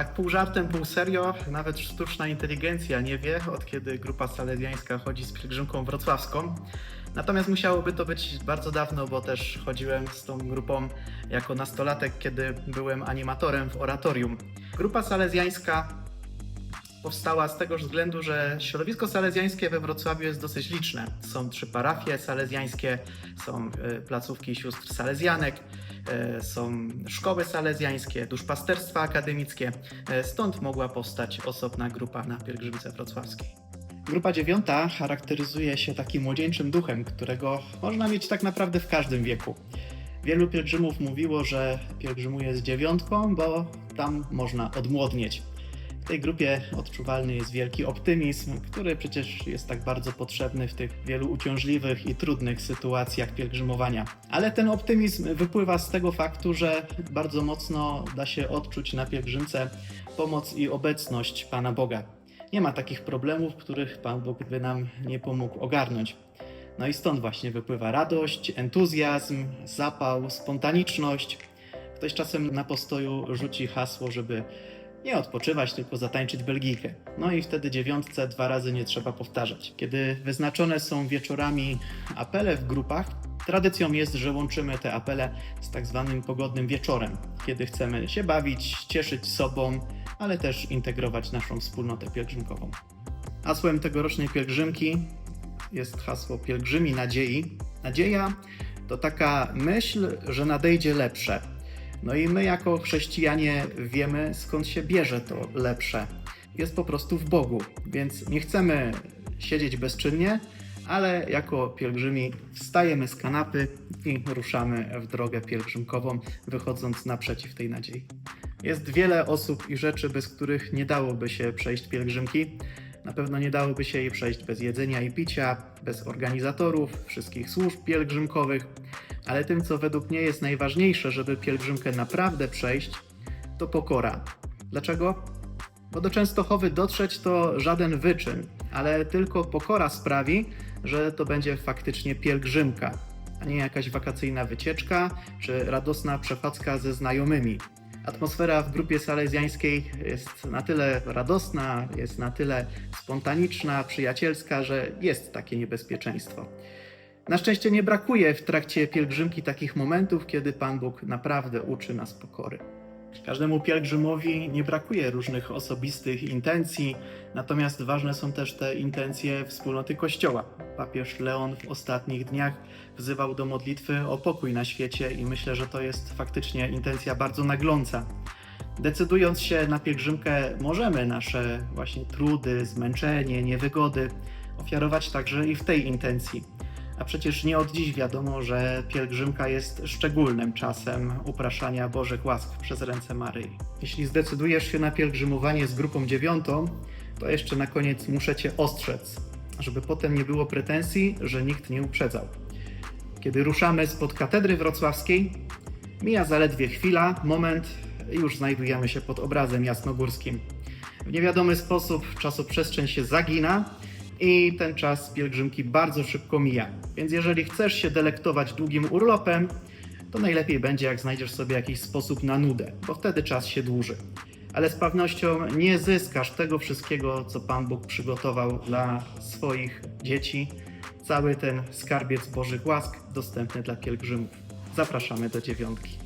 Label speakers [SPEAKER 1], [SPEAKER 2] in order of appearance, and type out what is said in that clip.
[SPEAKER 1] Tak pół żartem, pół serio, nawet sztuczna inteligencja nie wie, od kiedy grupa salezjańska chodzi z pielgrzymką wrocławską. Natomiast musiałoby to być bardzo dawno, bo też chodziłem z tą grupą jako nastolatek, kiedy byłem animatorem w oratorium. Grupa salezjańska powstała z tego względu, że środowisko salezjańskie we Wrocławiu jest dosyć liczne. Są trzy parafie salezjańskie, są e, placówki sióstr salezjanek, są szkoły salezjańskie, duszpasterstwa akademickie. E, Stąd mogła powstać osobna grupa na pielgrzymce wrocławskiej. Grupa dziewiąta charakteryzuje się takim młodzieńczym duchem, którego można mieć tak naprawdę w każdym wieku. Wielu pielgrzymów mówiło, że pielgrzymuje z dziewiątką, bo tam można odmłodnieć. Tej grupie odczuwalny jest wielki optymizm, który przecież jest tak bardzo potrzebny w tych wielu uciążliwych i trudnych sytuacjach pielgrzymowania. Ale ten optymizm wypływa z tego faktu, że bardzo mocno da się odczuć na pielgrzymce pomoc i obecność Pana Boga. Nie ma takich problemów, których Pan Bóg by nam nie pomógł ogarnąć. No i stąd właśnie wypływa radość, entuzjazm, zapał, spontaniczność. Ktoś czasem na postoju rzuci hasło, żeby nie odpoczywać, tylko zatańczyć Belgijkę. No i wtedy dziewiątce dwa razy nie trzeba powtarzać. Kiedy wyznaczone są wieczorami apele w grupach, tradycją jest, że łączymy te apele z tak zwanym pogodnym wieczorem, kiedy chcemy się bawić, cieszyć sobą, ale też integrować naszą wspólnotę pielgrzymkową. Hasłem tegorocznej pielgrzymki jest hasło pielgrzymi nadziei. Nadzieja to taka myśl, że nadejdzie lepsze. No i my jako chrześcijanie wiemy skąd się bierze to lepsze. Jest po prostu w Bogu, więc nie chcemy siedzieć bezczynnie, ale jako pielgrzymi wstajemy z kanapy i ruszamy w drogę pielgrzymkową, wychodząc naprzeciw tej nadziei. Jest wiele osób i rzeczy, bez których nie dałoby się przejść pielgrzymki. Na pewno nie dałoby się jej przejść bez jedzenia i picia, bez organizatorów, wszystkich służb pielgrzymkowych, ale tym, co według mnie jest najważniejsze, żeby pielgrzymkę naprawdę przejść, to pokora. Dlaczego? Bo do Częstochowy dotrzeć to żaden wyczyn, ale tylko pokora sprawi, że to będzie faktycznie pielgrzymka, a nie jakaś wakacyjna wycieczka czy radosna przechadzka ze znajomymi. Atmosfera w grupie salezjańskiej jest na tyle radosna, jest na tyle spontaniczna, przyjacielska, że jest takie niebezpieczeństwo. Na szczęście nie brakuje w trakcie pielgrzymki takich momentów, kiedy Pan Bóg naprawdę uczy nas pokory. Każdemu pielgrzymowi nie brakuje różnych osobistych intencji, natomiast ważne są też te intencje wspólnoty Kościoła. Papież Leon w ostatnich dniach wzywał do modlitwy o pokój na świecie i myślę, że to jest faktycznie intencja bardzo nagląca. Decydując się na pielgrzymkę, możemy nasze właśnie trudy, zmęczenie, niewygody ofiarować także i w tej intencji. A przecież nie od dziś wiadomo, że pielgrzymka jest szczególnym czasem upraszania Bożych łask przez ręce Maryi. Jeśli zdecydujesz się na pielgrzymowanie z grupą dziewiątą, to jeszcze na koniec muszę Cię ostrzec, żeby potem nie było pretensji, że nikt nie uprzedzał. Kiedy ruszamy spod katedry wrocławskiej, mija zaledwie chwila, moment, już znajdujemy się pod obrazem jasnogórskim. W niewiadomy sposób czasoprzestrzeń się zagina i ten czas pielgrzymki bardzo szybko mija. Więc jeżeli chcesz się delektować długim urlopem, to najlepiej będzie, jak znajdziesz sobie jakiś sposób na nudę, bo wtedy czas się dłuży. Ale z pewnością nie zyskasz tego wszystkiego, co Pan Bóg przygotował dla swoich dzieci. Cały ten skarbiec Bożych łask dostępny dla pielgrzymów. Zapraszamy do dziewiątki.